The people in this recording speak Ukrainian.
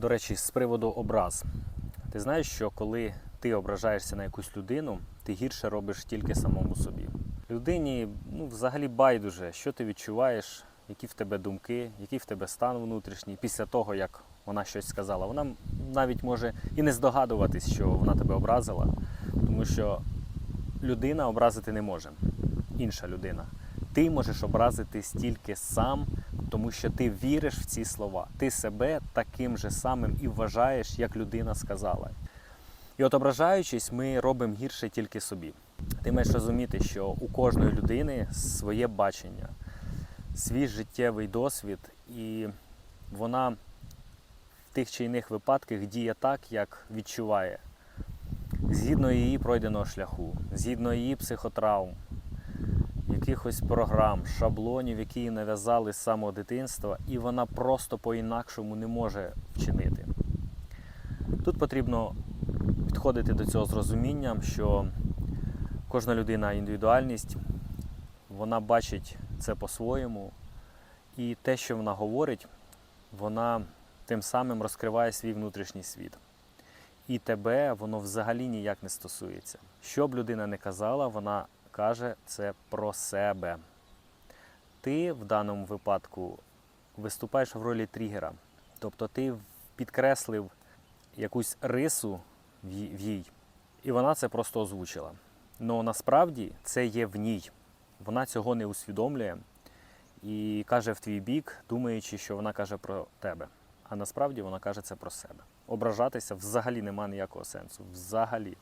До речі, з приводу образ. Ти знаєш, що коли ти ображаєшся на якусь людину, ти гірше робиш тільки самому собі. Людині ну, взагалі байдуже, що ти відчуваєш, які в тебе думки, який в тебе стан внутрішній після того, як вона щось сказала. Вона навіть може і не здогадуватись, що вона тебе образила, тому що людина образити не може, інша людина. Ти можеш образити стільки сам, тому що ти віриш в ці слова. Ти себе таким же самим і вважаєш, як людина сказала. І от ображаючись, ми робимо гірше тільки собі. Ти маєш розуміти, що у кожної людини своє бачення, свій життєвий досвід, і вона в тих чи інших випадках діє так, як відчуває, згідно її пройденого шляху, згідно її психотравм, якихось програм, шаблонів, які їй нав'язали з самого дитинства, і вона просто по-інакшому не може вчинити. Тут потрібно підходити до цього з розумінням, що кожна людина індивідуальність, вона бачить це по-своєму, і те, що вона говорить, вона тим самим розкриває свій внутрішній світ. І тебе воно взагалі ніяк не стосується. Що б людина не казала, вона каже це про себе. Ти в даному випадку виступаєш в ролі тригера. Тобто ти підкреслив якусь рису в їй- і вона це просто озвучила. Але насправді це є в ній. Вона цього не усвідомлює і каже в твій бік, думаючи, що вона каже про тебе. А насправді вона каже це про себе. Ображатися взагалі нема ніякого сенсу. Взагалі.